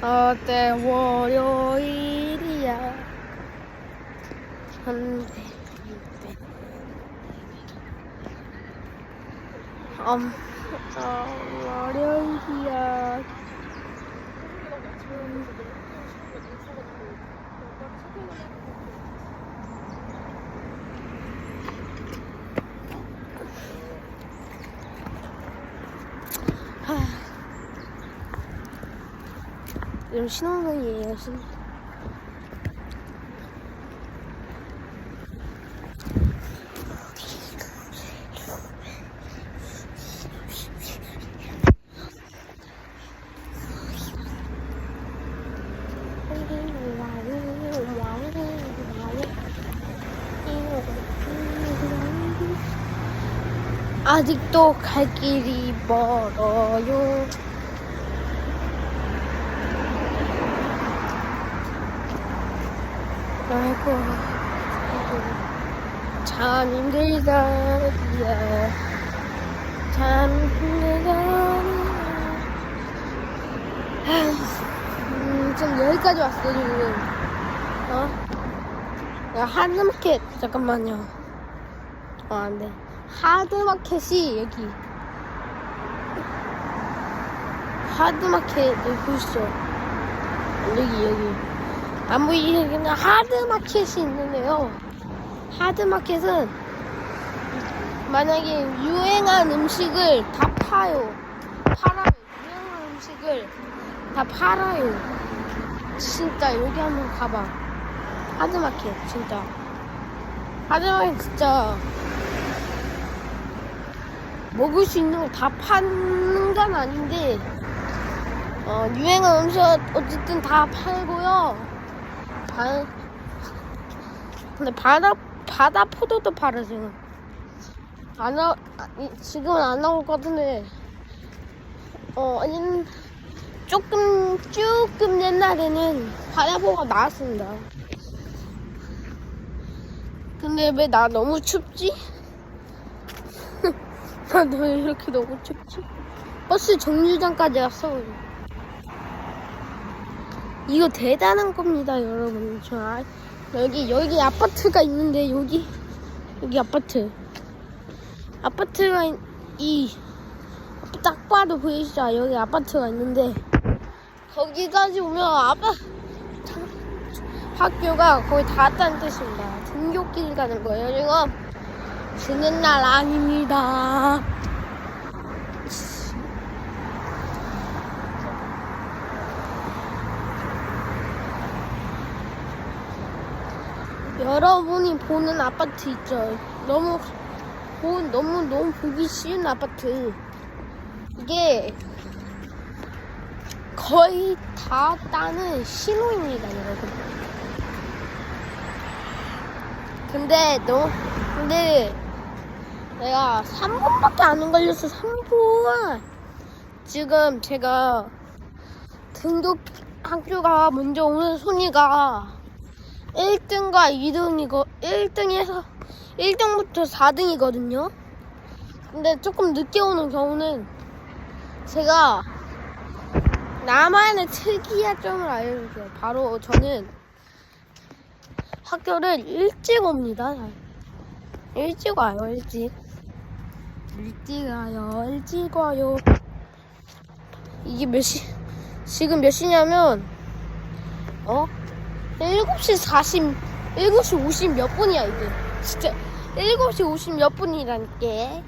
어때 월요일이야 한대 음, 어, 월요일이야 하. 지금 신혼여행이에요 신 아직도 갈 길이 멀어요. 아이고, 아이고, 참 힘들다, 야. 참 힘들다. 음, 지금 여기까지 왔어, 지금. 어? 야, 하드마켓, 잠깐만요. 어, 안 돼. 하드마켓이 여기. 하드마켓, 여기 보이시죠? 여기, 여기. 안 보이시는 하드마켓이 있는데요. 하드마켓은 만약에 유행한 음식을 다 파요. 팔아요. 유행한 음식을 다 팔아요. 진짜 여기 한번 가봐. 하드마켓 진짜. 하드마켓 진짜 먹을 수 있는 걸다 파는 건 아닌데 어, 유행한 음식 어쨌든 다 팔고요. 바, 근데 바다 바다 포도도 팔아 지금. 안 나, 지금은 안 나올 것 같은데, 어, 아니, 조금, 조금 옛날에는 바다포가 나왔습니다. 근데 왜 나 너무 춥지? 나왜 이렇게 너무 춥지? 버스 정류장까지 왔어. 이거 대단한 겁니다, 여러분. 저, 아, 여기, 여기 아파트가 있는데, 여기, 여기 아파트. 아파트가 있- 이, 딱 봐도 보이시죠? 여기 아파트가 있는데, 거기까지 오면 아빠, 참, 학교가 거의 다 왔다는 뜻입니다. 등교길 가는 거예요, 지금. 쉬는 날 아닙니다. 여러분이 보는 아파트 있죠? 너무 보, 너무 너무 보기 쉬운 아파트. 이게 거의 다 따는 신호입니다, 여러분. 근데 너무 근데 내가 3분밖에 안 걸렸어. 3분. 지금 제가 등록 학교가 먼저 오는 순위가 1등과 2등이고 1등에서 1등부터 4등이거든요. 근데 조금 늦게 오는 경우는 제가 나만의 특이한 점을 알려줄게요. 바로 저는 학교를 일찍 옵니다. 일찍 와요, 일찍. 일찍 와요, 일찍 와요. 이게 몇 시, 지금 몇 시냐면, 어? 7시 40, 7시 50 몇 분이야, 이게. 진짜, 7시 50 몇 분이라니까.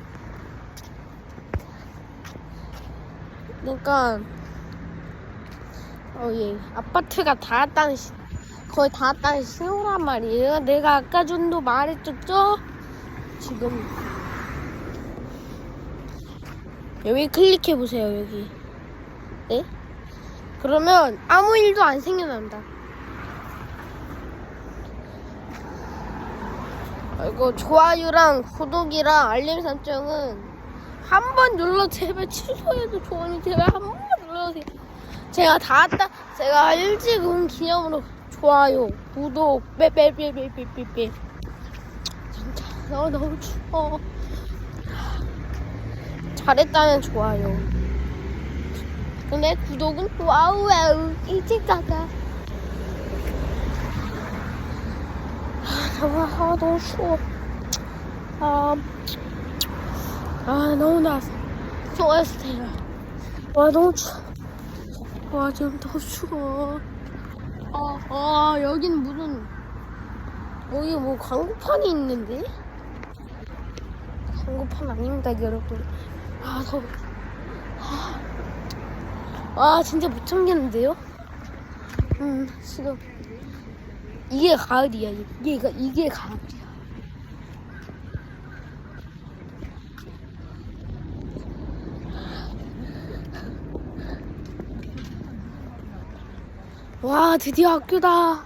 그러니까, 어, 예. 아파트가 다 왔다는, 시, 거의 다 왔다는 신호란 말이에요. 내가 아까 전도 말했었죠? 지금. 여기 클릭해보세요, 여기. 네? 그러면 아무 일도 안 생겨납니다. 이거 좋아요랑 구독이랑 알림 설정은 한 번 눌러 제발 취소해도 좋으니 제발 한 번만 눌러주세요. 제가 다 왔다. 제가 일찍 온 기념으로. 좋아요 구독 빼빼빼빼빼빼빼. 진짜 나 너무 추워. 잘했다면 좋아요. 근데 구독은 와우 와우 일찍 가자. 아, 정말 아, 너무 추워. 아, 아 너무 나 좋아했어요. 와 너무 추워. 와 지금 더 추워. 아, 아 여긴 무슨 여기 뭐 광고판이 있는데? 광고판 아닙니다 여러분. 아 더워. 아, 와 진짜 못 참겠는데요? 음 지금 이게 가을이야 이게 이게 가을이야. 와 드디어 학교다.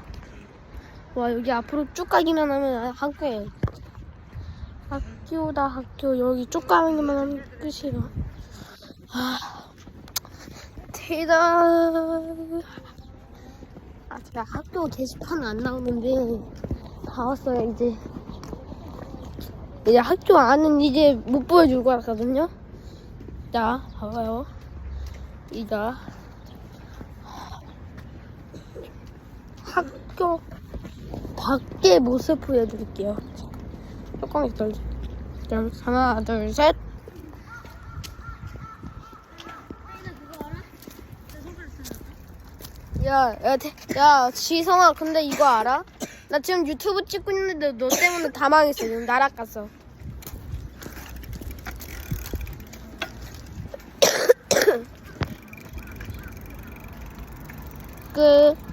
와 여기 앞으로 쭉 가기만 하면 학교에 학교다 학교 여기 쭉 가기만 하면 끝이야. 아 대단. 아 제가 학교 게시판은 안 나오는데 다 왔어요 이제. 이제 학교 안은 이제 못 보여줄 거거든요. 자 봐봐요. 이자 학교 밖의 모습 보여드릴게요. 조금. 자, 하나, 둘, 셋. 야, 야, 대- 야, 지성아, 근데 이거 알아? 나 지금 유튜브 찍고 있는데 너 때문에 다 망했어. 지금 날아갔어. 끝.